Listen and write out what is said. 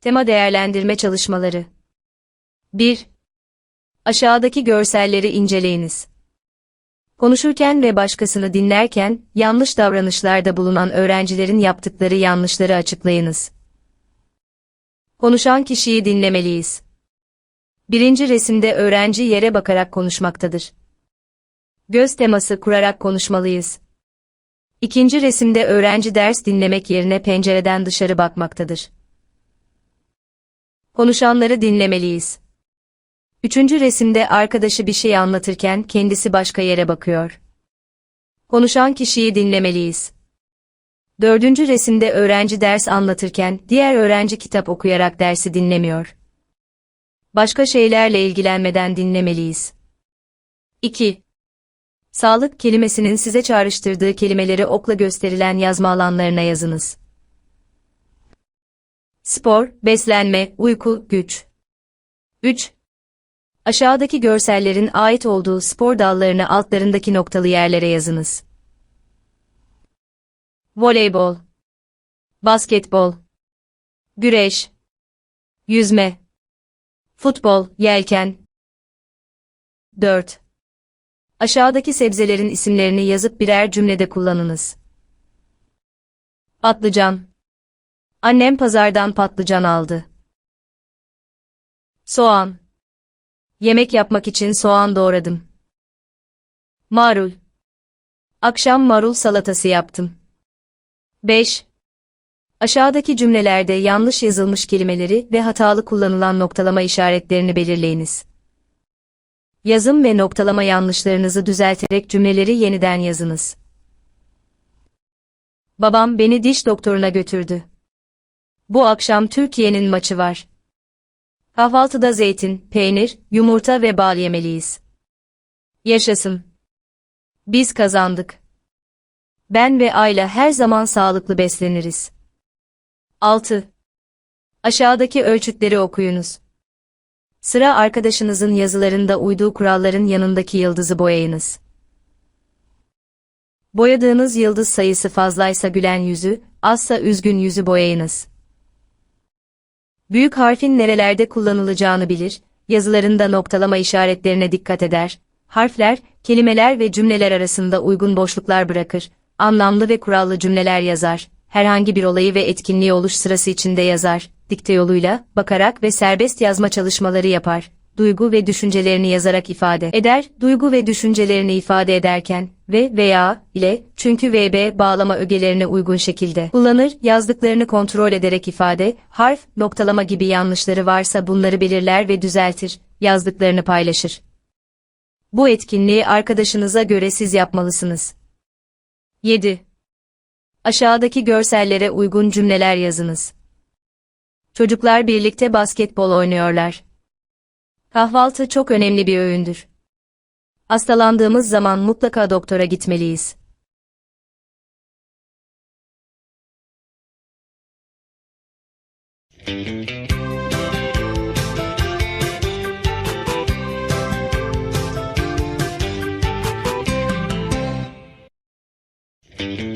Tema değerlendirme çalışmaları 1. Aşağıdaki görselleri inceleyiniz. Konuşurken ve başkasını dinlerken, yanlış davranışlarda bulunan öğrencilerin yaptıkları yanlışları açıklayınız. Konuşan kişiyi dinlemeliyiz. Birinci resimde öğrenci yere bakarak konuşmaktadır. Göz teması kurarak konuşmalıyız. İkinci resimde öğrenci ders dinlemek yerine pencereden dışarı bakmaktadır. Konuşanları dinlemeliyiz. Üçüncü resimde arkadaşı bir şey anlatırken kendisi başka yere bakıyor. Konuşan kişiyi dinlemeliyiz. Dördüncü resimde öğrenci ders anlatırken diğer öğrenci kitap okuyarak dersi dinlemiyor. Başka şeylerle ilgilenmeden dinlemeliyiz. 2. Sağlık kelimesinin size çağrıştırdığı kelimeleri okla gösterilen yazma alanlarına yazınız. Spor, beslenme, uyku, güç. 3. Aşağıdaki görsellerin ait olduğu spor dallarını altlarındaki noktalı yerlere yazınız. Voleybol, basketbol, güreş, yüzme, futbol, yelken. 4. Aşağıdaki sebzelerin isimlerini yazıp birer cümlede kullanınız. Patlıcan. Annem pazardan patlıcan aldı. Soğan. Yemek yapmak için soğan doğradım. Marul. Akşam marul salatası yaptım. 5. Aşağıdaki cümlelerde yanlış yazılmış kelimeleri ve hatalı kullanılan noktalama işaretlerini belirleyiniz. Yazım ve noktalama yanlışlarınızı düzelterek cümleleri yeniden yazınız. Babam beni diş doktoruna götürdü. Bu akşam Türkiye'nin maçı var. Kahvaltıda zeytin, peynir, yumurta ve bal yemeliyiz. Yaşasın. Biz kazandık. Ben ve Ayla her zaman sağlıklı besleniriz. 6. Aşağıdaki ölçütleri okuyunuz. Sıra arkadaşınızın yazılarında uyduğu kuralların yanındaki yıldızı boyayınız. Boyadığınız yıldız sayısı fazlaysa gülen yüzü, azsa üzgün yüzü boyayınız. Büyük harfin nerelerde kullanılacağını bilir, yazılarında noktalama işaretlerine dikkat eder, harfler, kelimeler ve cümleler arasında uygun boşluklar bırakır, anlamlı ve kurallı cümleler yazar, herhangi bir olayı ve etkinliği oluş sırası içinde yazar, dikte yoluyla, bakarak ve serbest yazma çalışmaları yapar, duygu ve düşüncelerini yazarak ifade eder, duygu ve düşüncelerini ifade ederken, ve veya ile, çünkü ve b bağlama ögelerine uygun şekilde kullanır, yazdıklarını kontrol ederek ifade, harf, noktalama gibi yanlışları varsa bunları belirler ve düzeltir, yazdıklarını paylaşır. Bu etkinliği arkadaşınıza göre siz yapmalısınız. 7. Aşağıdaki görsellere uygun cümleler yazınız. Çocuklar birlikte basketbol oynuyorlar. Kahvaltı çok önemli bir öğündür. Hastalandığımız zaman mutlaka doktora gitmeliyiz. Thank you.